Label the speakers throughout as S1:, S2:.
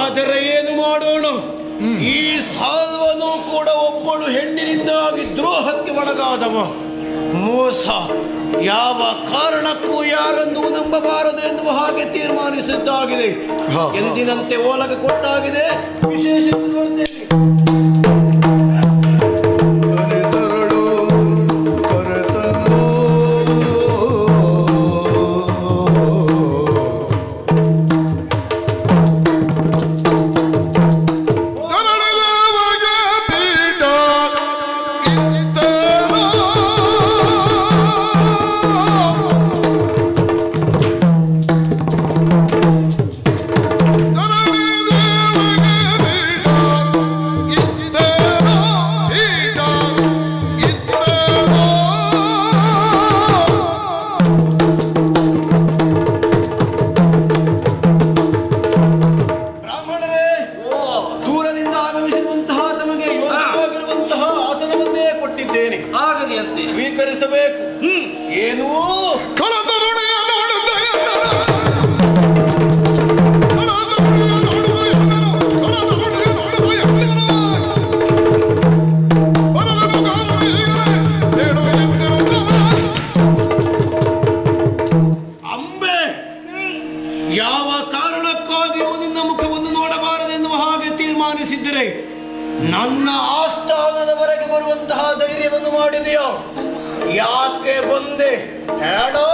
S1: ಆದರೆ ಏನು ಮಾಡೋಣ? ಈ ಸಾಲ್ವನು ಕೂಡ ಒಬ್ಬಳು ಹೆಣ್ಣಿನಿಂದಾಗಿ ದ್ರೋಹಕ್ಕೆ ಒಳಗಾದವ. ಮೋಸ ಯಾವ ಕಾರಣಕ್ಕೂ ಯಾರನ್ನು ನಂಬಬಾರದು ಎನ್ನುವ ಹಾಗೆ ತೀರ್ಮಾನಿಸಿದ್ದಾಗಿದೆ. ಎಂದಿನಂತೆ ಓಲಗ ಕೊಟ್ಟಾಗಿದೆ ವಿಶೇಷ ನನ್ನ ಆಸ್ಥಾನದವರೆಗೆ ಬರುವಂತಹ ಧೈರ್ಯವನ್ನು ಮಾಡಿದೆಯೋ? ಯಾಕೆ ಬಂದೆ? ಹೇಳೋ?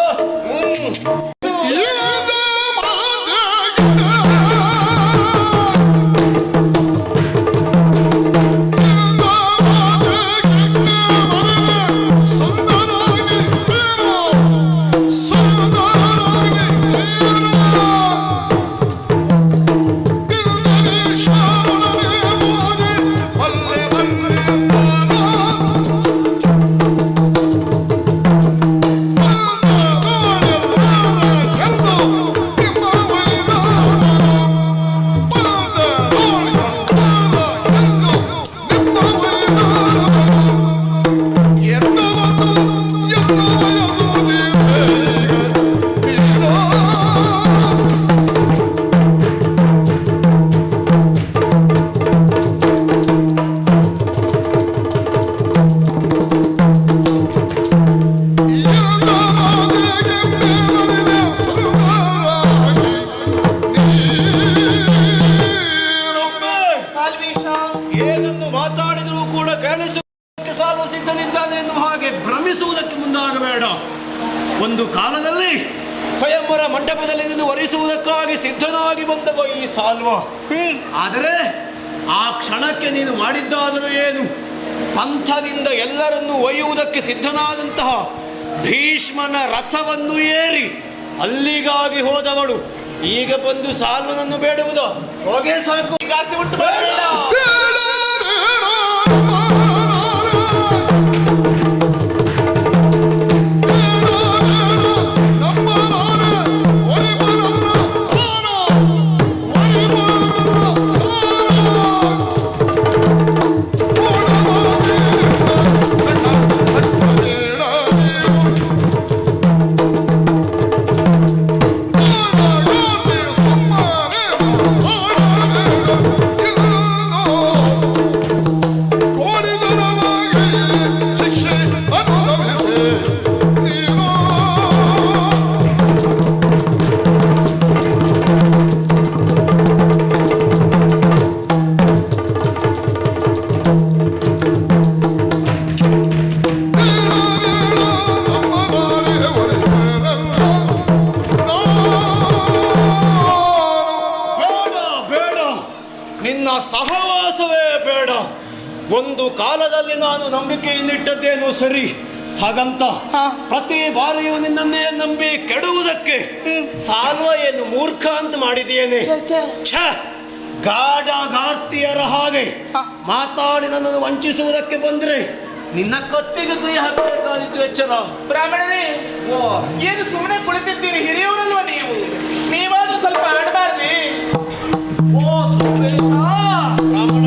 S1: ಸಿದ್ಧನಿದ್ದಾನೆ ಎನ್ನುವ ಹಾಗೆ ಭ್ರಮಿಸುವುದಕ್ಕೆ ಮುಂದಾಗಬೇಡ. ಒಂದು ಕಾಲದಲ್ಲಿ ಸ್ವಯಂವರ ಮಂಟಪದಲ್ಲಿ ಇದನ್ನು ವರಿಸುವುದಕ್ಕಾಗಿ ಸಿದ್ಧನಾಗಿ ಬಂದವ ಈ ಸಾಲ್ವ. ಆದರೆ ಆ ಕ್ಷಣಕ್ಕೆ ನೀನು ಮಾಡಿದ್ದಾದರೂ ಏನು? ಪಂಥದಿಂದ ಎಲ್ಲರನ್ನು ಒಯ್ಯುವುದಕ್ಕೆ ಸಿದ್ಧನಾದಂತಹ ಭೀಷ್ಮನ ರಥವನ್ನು ಏರಿ ಅಲ್ಲಿಗಾಗಿ ಹೋದವಳು. ಈಗ ಬಂದು ಸಾಲ್ವನನ್ನು ಬೇಡುವುದು? ಹೋಗೇ ಸಾಕು. ಉಂಟು ಒಂದು ಕಾಲದಲ್ಲಿ ನಾನು ನಂಬಿಕೆಯಿಂದಿಟ್ಟದ್ದೇನು ಸರಿ? ಹಾಗಂತ ಪ್ರತಿ ಬಾರಿಯೂ ನಿನ್ನನ್ನೇ ನಂಬಿ ಕೆಡುವುದಕ್ಕೆ ಸಾಲ್ವ ಏನು ಮೂರ್ಖ ಅಂತ ಮಾಡಿದ್ದೇನೆ. ಛ ಗಾಢಗಾರ್ತಿಯರ ಹಾಗೆ ಮಾತಾಡಿ ನನ್ನನ್ನು ವಂಚಿಸುವುದಕ್ಕೆ ಬಂದ್ರೆ ನಿನ್ನ ಕತ್ತಿಗೆ ಕೈ ಹಾಕಬೇಕಾದಿತ್ತು ಎಚ್ಚರ.
S2: ಬ್ರಾಹ್ಮಣರೇ
S3: ಓ.
S2: ಏನು ಸುಮ್ಮನೆ ಕುಳಿತಿದ್ದೀರಿ? ಹಿರಿಯವರಲ್ವ ನೀವು? ನೀವಾದ್ರೂ ಸ್ವಲ್ಪ ಆಡಬಾರ್ದಿ?
S3: ಓ ಸಂವೇಶ
S1: ಬ್ರಾಹ್ಮಣರೇ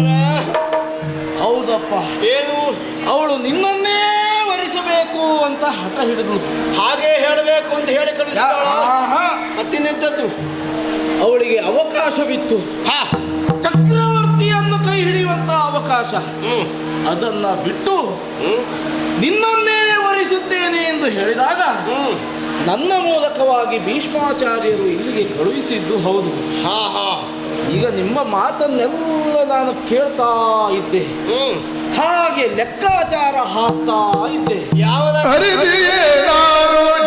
S3: ಹೌದಪ್ಪ.
S1: ಏನು?
S3: ಅವಳು ನಿನ್ನನ್ನೇ ವರಿಸಬೇಕು ಅಂತ ಹಠ ಹಿಡಿದು.
S1: ಹಾಗೆ ಹೇಳಬೇಕು ಅಂತ ಹೇಳಿ ಕಲಿಸಿದ್ದು
S3: ಅವಳಿಗೆ ಅವಕಾಶವಿತ್ತು.
S4: ಹಾ.
S3: ಚಕ್ರವರ್ತಿಯನ್ನು ಕೈ ಹಿಡಿಯುವಂತ ಅವಕಾಶ. ಅದನ್ನ ಬಿಟ್ಟು ನಿನ್ನನ್ನೇ ವರಿಸುತ್ತೇನೆ ಎಂದು ಹೇಳಿದಾಗ ನನ್ನ ಮೂಲಕವಾಗಿ ಭೀಷ್ಮಾಚಾರ್ಯರು ಇಲ್ಲಿಗೆ ಕಳುಹಿಸಿದ್ದು ಹೌದು.
S4: ಹಾ ಹಾ.
S3: ಈಗ ನಿಮ್ಮ ಮಾತನ್ನೆಲ್ಲ ನಾನು ಕೇಳ್ತಾ ಇದ್ದೆ.
S4: ಹ್ಮ್.
S3: ಹಾಗೆ ಲೆಕ್ಕಾಚಾರ ಹಾಕ್ತಾ ಇದ್ದೆ.
S4: ಯಾವ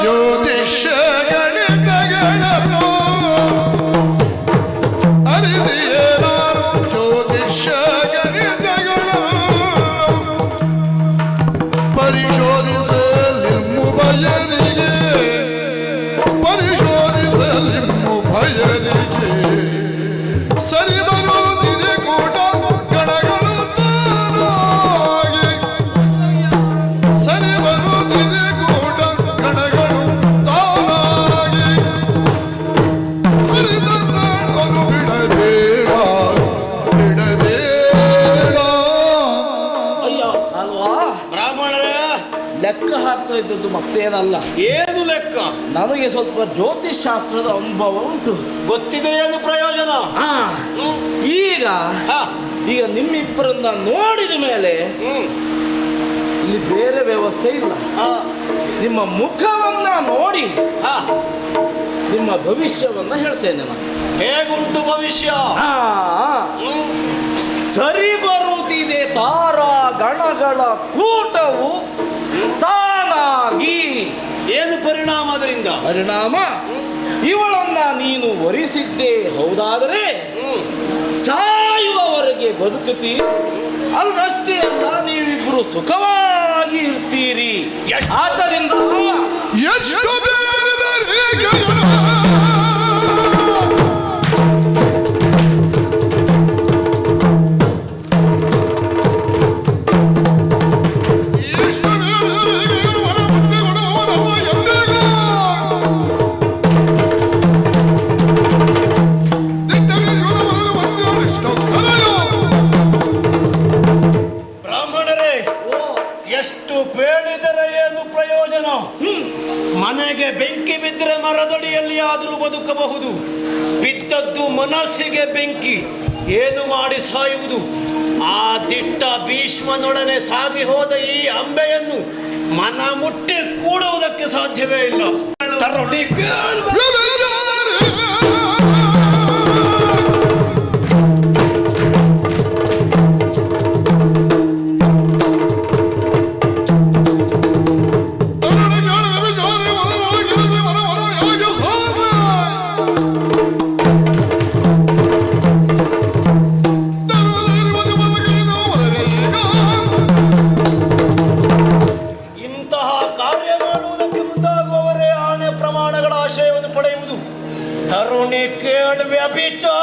S1: ಜ್ಯೋತಿಷ್ಯ
S3: ಲೆಕ್ಕ ಹಾಕ್ತಾ ಇದ್ದದ್ದು ಮತ್ತೇನಲ್ಲ.
S4: ಏನು ಲೆಕ್ಕ?
S3: ನನಗೆ ಸ್ವಲ್ಪ ಜ್ಯೋತಿಷ್ ಶಾಸ್ತ್ರದ ಅನುಭವ ಉಂಟು.
S4: ಗೊತ್ತಿದೆ ಏನು ಪ್ರಯೋಜನ?
S3: ಆ, ಈಗ
S4: ಹಾ.
S3: ಈಗ ನಿಮ್ಮಿಬ್ಬರನ್ನ ನೋಡಿದ ಮೇಲೆ
S4: ಹ್ಮ್.
S3: ಇಲ್ಲಿ ಬೇರೆ ವ್ಯವಸ್ಥೆ ಇಲ್ಲ.
S4: ಹಾ.
S3: ನಿಮ್ಮ ಮುಖವನ್ನ ನೋಡಿ
S4: ಹಾ.
S3: ನಿಮ್ಮ ಭವಿಷ್ಯವನ್ನ ಹೇಳ್ತೇನೆ ನಾನು.
S4: ಹೇಗುಂಟು ಭವಿಷ್ಯ?
S3: ಆ,
S4: ಹ್ಮ್.
S3: ಸರಿ ಬರುತ್ತಿದೆ ತಾರ ಗಣಗಳ ಕೂಟವು. ತಾನಾಗಿ
S4: ಏನು ಪರಿಣಾಮ ಅದರಿಂದ?
S3: ಪರಿಣಾಮ? ಇವಳನ್ನ ನೀನು ವರಿಸಿದ್ದೇ ಹೌದಾದರೆ. ಸಾಯುವವರೆಗೆ ಬದುಕುತ್ತಿ. ಅಲ್ಲಷ್ಟೇ ಅಲ್ಲ ನೀವಿಬ್ರು ಸುಖವಾಗಿ ಇರ್ತೀರಿ. ಆದ್ದರಿಂದ
S4: ಮರದಡಿಯಲ್ಲಿ ಆದರೂ ಬದುಕಬಹುದು. ಬಿದ್ದದ್ದು ಮನಸ್ಸಿಗೆ ಬೆಂಕಿ. ಏನು ಮಾಡಿ ಸಾಯುವುದು? ಆ ದಿಟ್ಟ ಭೀಷ್ಮನೊಡನೆ ಸಾಗಿ ಹೋದ ಈ ಅಂಬೆಯನ್ನು ಮನ ಮುಟ್ಟಿ ಕೂಡುವುದಕ್ಕೆ ಸಾಧ್ಯವೇ ಇಲ್ಲ. picho.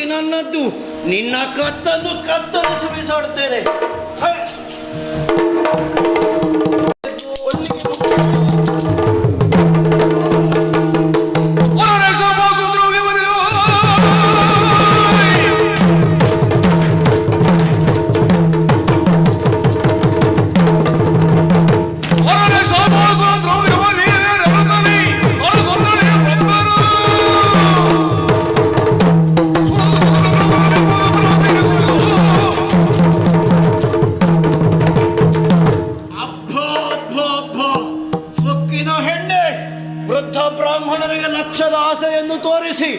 S4: ಕತ್ತಿ ನನ್ನದ್ದು. ನಿನ್ನ ಕತ್ತನ್ನು ಕತ್ತರಿಸಿ ಬಿಸಾಡುತ್ತೇನೆ ಸೊಕ್ಕಿನ ವೃದ್ಧ ಬ್ರಾಹ್ಮಣರಿಗೆ ಲಕ್ಷದ ಆಸೆಯನ್ನು ತೋರಿಸಿ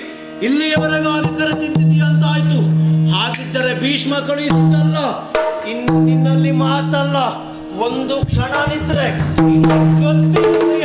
S4: ಇಲ್ಲಿಯವರೆಗೆ ಅಂತ ಅಂತಾಯ್ತು. ಹಾಗಿದ್ದರೆ ಭೀಷ್ಮ ಕಳುಹಿಸಿದ್ದಲ್ಲ, ಇನ್ನು ನಿನ್ನಲ್ಲಿ ಮಾತಲ್ಲ. ಒಂದು ಕ್ಷಣ ಕತ್ತಿ